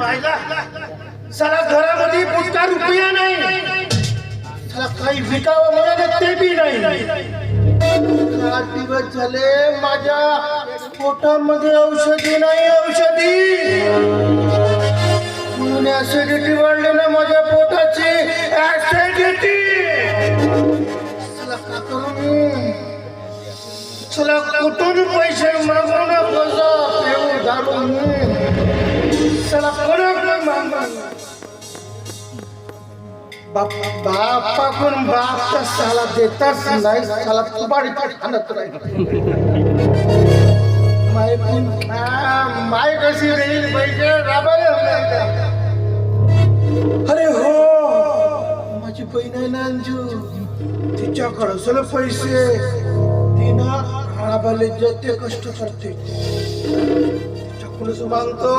मायला साला घरामध्ये पुटका रुपया नाही साला काही विकावं म्हणा ते बी नाही सात दिवस झाले माझ्या पोटामध्ये औषधी नाही औषधी म्हणून ऍसिडिटी वाढली ना माझ्या पोटाची ऍसिडिटी चला का करू मी चला कुठून पैसे मागून कसं पिऊ दारू मी चला कोणाकडे मागून बाप बापाकडून बाप तर साला देताच नाही साला तुबाडी खाणत नाही माय पण आ, माय कशी राहील पैसे राबायला नाही अरे हो माझी बहीण आहे ना अंजू तिच्याकडे असेल पैसे ती ना राबाले जेते कष्ट करते पुलिस मागतो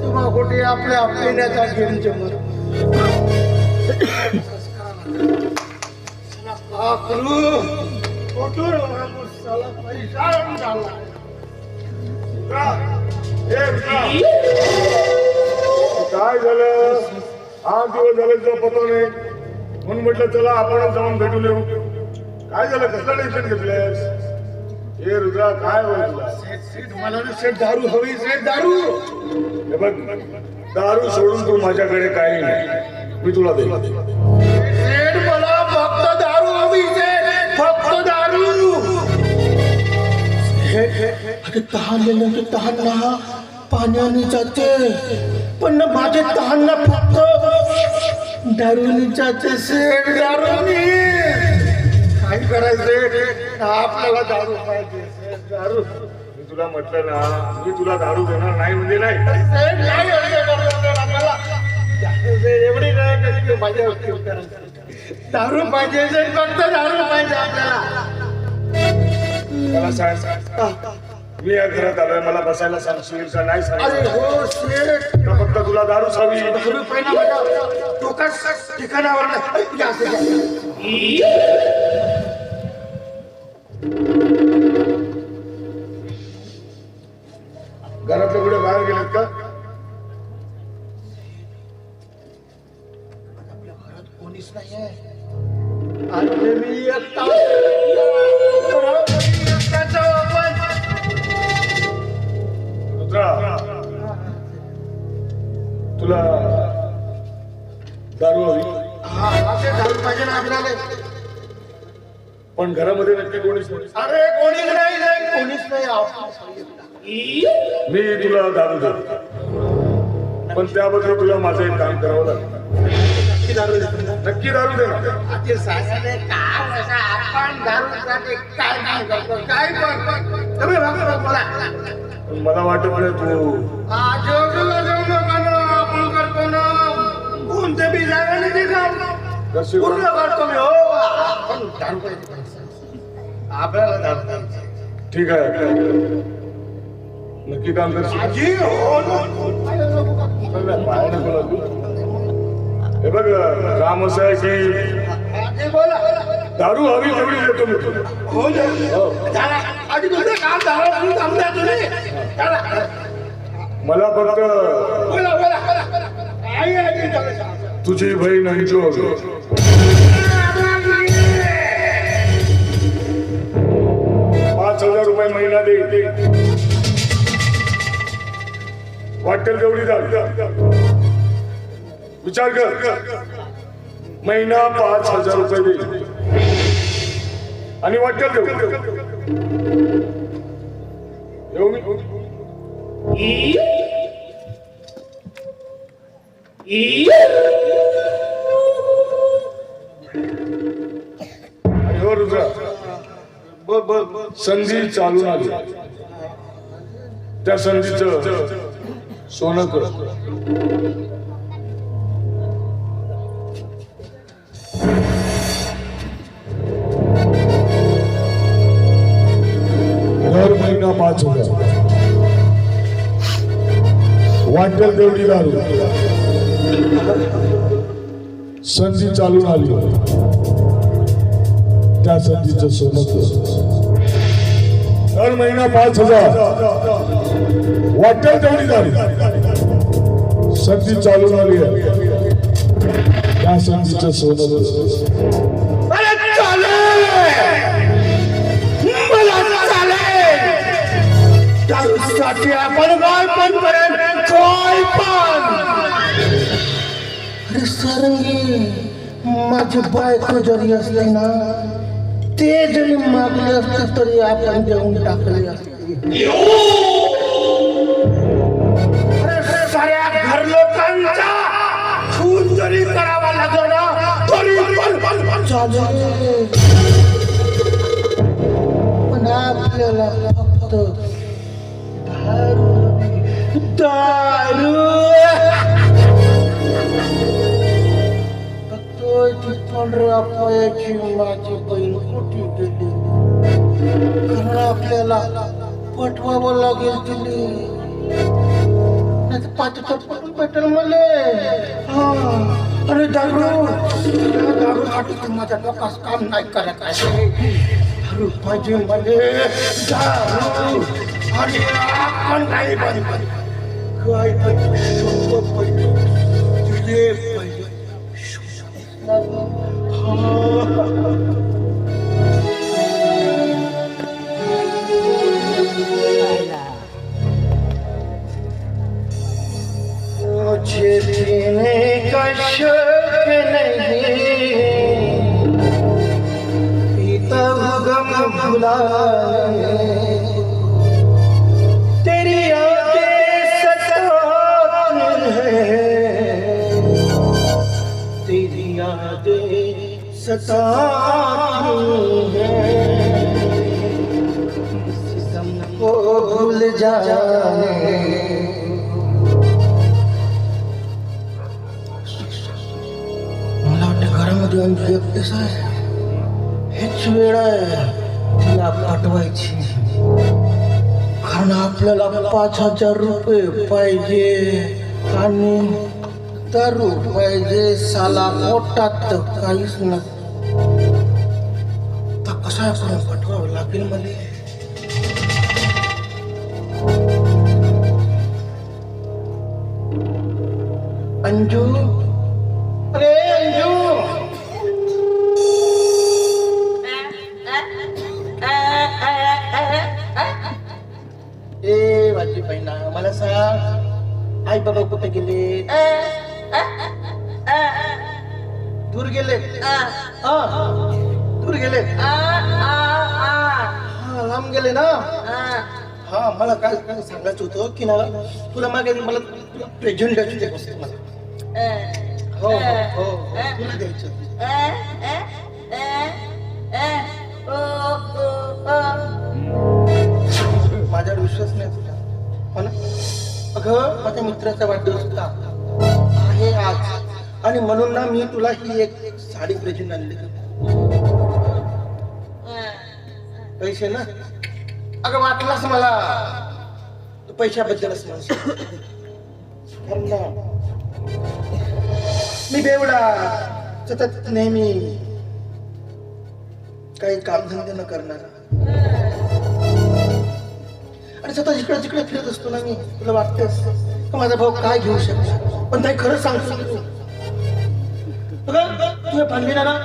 किंवा कुठे आपल्या पिण्याचा घेऊन जमत करू कुठून मागू साला पैसा काय झालं? आठ दिवस झाले तुला पतो नाही म्हणून म्हटलं चला आपण जाऊन भेटून येऊ. काय झालं? कसलं टेन्शन घेतलंयस? हे रुद्रा काय तुला सेठ मला ना सेठ दारू हवी सेठ दारू! हे बघ दारू सोडून तू माझ्याकडे काही नाही. मी तुला सेठ मला फक्त दारू हवी सेठ फक्त दारू! अरे तहान तर तहान ना पाण्याने जाते पण माझे तहान ना फक्त दारूनी जाते सेठ दारूनी! काय करायचं आपल्याला दारू पाहिजे दारू मी तुला म्हटलं ना मी तुला दारू देणार नाही म्हणजे नाही करणार. एवढी नाही माझ्यावरती करायचं. दारू पाहिजे फक्त दारू पाहिजे आपल्याला मला सांग सांग. मी या घरात आलोय मला बसायला सांगशील का नाही अरे सांगशील हो शेठ फक्त तुला दारू हवी दारू पहिला माझ्या ठिकाणावर नाही. या, असं या. कोणीच नाही आहे आणि मी एकटा तुला दारू हवी? हा, असे दारू पाहिजे ना आपल्याला. पण घरामध्ये नक्की कोणीच नाही. अरे कोणीच नाही नाही कोणीच नाही. मी तुला दारू देतो. पण त्याबद्दल तुला माझं एक काम करावं लागेल नक्की दारू? नक्की दारू दे ना ते सांगायला काय असं आपण दारूसाठी काय नाही करतो काय पण. तुम्ही बघा बघ मला वाटत नाही तू. आजूबाजूला जाऊ नका ना आपण करतो ना कोणते बी जागा नाही ते काम कशी पूर्ण करतो मी? हो आपण दारू पाहिजे आपल्याला दारू पाहिजे. ठीक आहे नक्की काम करशील? हो ना. पाय नको लागू. हे बघ काम असं आहे की दारू हवी तेवढी देतो मी. हो तुम्ही. झाला. मला फक्त. तुझी बहीण अंजू हवी पाच हजार रुपये महिना दे. वाटेल तेवढी दारू विचार कर. महिना पाच हजार रुपये दे आणि मी. आणि हो संधी चालून आली त्या संधीचं सोनं कर. महिना पाच हजार वाटेल तेवढी दारू. संधी चालून आली. त्या संधीचं सोनं दर महिना पाच हजार. वाटेल तेवढी दारू. संधी चालू आली त्या या संधीचं सोनं साठी आपण काय पण करेल काय पण. अरे सरंगी माझी बायको जरी असली ना ते जरी मागले असते तरी आपण देऊन टाकले असते अरे जरी करावा लागला तरी पण चालेल. पण आपल्याला फक्त दारू बघतोय ती पंधरा पायाची माझी बहीण कुठे गेली कारण आपल्याला पटवावं लागेल तिने नाही तर पाच पटपटून भेटेल मले हा अरे दारू दारू साठी माझ्या डोकास काम नाही करत आहे दारू पाहिजे मले दारू आणि आपण काही पण काय पाहिजे शुद्ध पाहिजे तुझे पाहिजे मुझे पीने का शौक नहीं पीता हूँ गम भुलाने हैं सितम को भूल जाने। मला वाटतं घरामध्ये आमची एकटेच आहे. हेच वेळ आहे. तिला पाठवायची. कारण आपल्याला पाच हजार रुपये पाहिजे. आणि दारू पाहिजे साला पोटात तर काहीच नाही तर कसा करून पाठवावं लागेल मला अंजू अरे अंजू ए माझी बहिणा मला सांग आई बाबा कुठे गेले दूर गेले हा गेले. हा लांब गेले ना? हा. मला काय काय सांगायचं होतं की ना तुला मागे मला तुला प्रेझेंट द्यायची ते मला. हो हो हो हो. तुला द्यायचं माझ्यावर विश्वास नाही हो ना अगं माझ्या मित्राचा वाढदिवस होता आहे आज. आणि म्हणून ना मी तुला ही एक साडी प्रेझेंट आणली. पैसे ना? अगं वाटलास मला. तू पैशाबद्दलच म्हणशील. मी बेवडा. सतत नेहमी काही कामधंदे न करणार. आणि सतत इकडे तिकडे फिरत असतो ना मी. तुला वाटतेस का माझा भाऊ काय घेऊ शकतो? पण काही खरं सांगतो मी. तुझ्या पांडवीला ना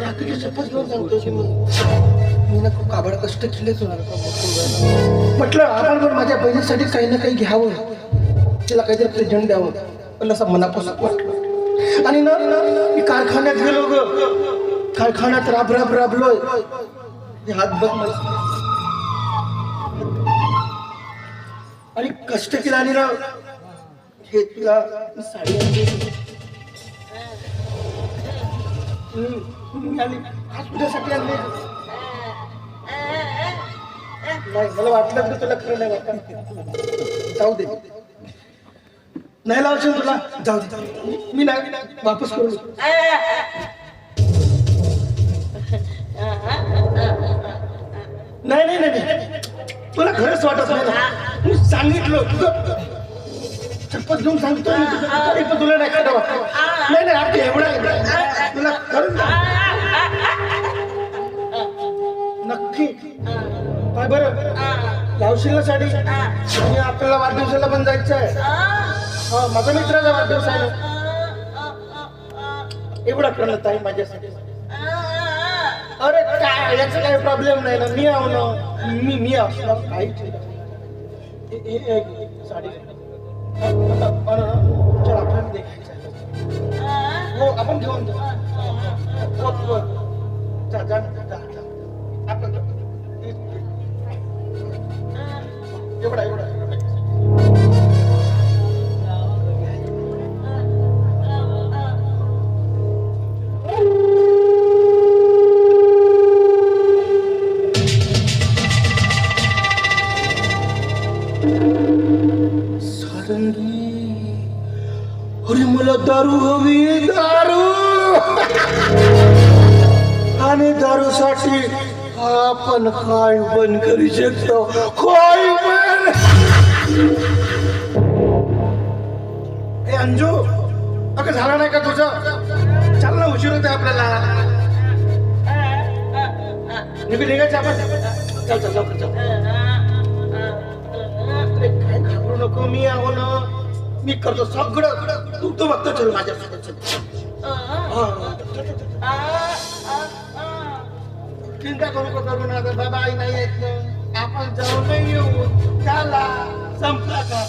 रात्रीची शपथ घेऊन सांगतो मी. मी ना खूप काबड कष्ट केलेच होणार म्हटलं आपण पण माझ्या बहिणीसाठी काही ना काही घ्यावं. तिला काहीतरी प्रेझेंट द्यावं. पण असं मनापासून वाटलं. आणि ना मी कारखान्यात गेलो ग. कारखान्यात राब राब राबलोय. हे हात बघ मला आणि कष्ट केला आणि ना हे तुला साडी आणली. आज तुझ्यासाठी आणली. नाही मला वाटलं की तुला खरं नाही वाटत जाऊ दे. नाही लावशील तुला? जाऊ दे, जाऊ दे मी नाही वापस करू नाही नाही नाही नाही. तुला खरंच वाटत नाही ना? मी सांगितलं तुझं. शपथ घेऊन सांगतोय मी तुझं. तरी पण तुला नाही खरं वाटत. नाही नाही आता एवढा लावशील ना साडी आणि आपल्याला वाढदिवसाला पण जायचं आहे हा माझा मित्राचा वाढदिवस आहे. एवढा करणं ताई माझ्यासाठी. अरे काय याचा काही प्रॉब्लेम नाही ना. मी आहो ना. मी मी असणार ए- साडी. आपल्याला देखायचं आहे. हो. आपण घेऊन जाऊ. आपण एवढा एवढा अरे मला दारू हवी दारू. आणि दारूसाठी आपण काय पण करू शकतो. काय पण. ए अंजू अगं झालं नाही का तुझं? चाल ना उशीर होते आपल्याला. निघू निघायचं आपण. चल चल लवकर चल. अरे काय घाबरू नको मी आहो ना. मी करतो सगळं. तू तू बघतो चल माझ्यासोबत हा, चल. चिंता करू का करू आता बाबा आई नाही येत आपण जाऊ नाही येऊ. त्याला संपला का?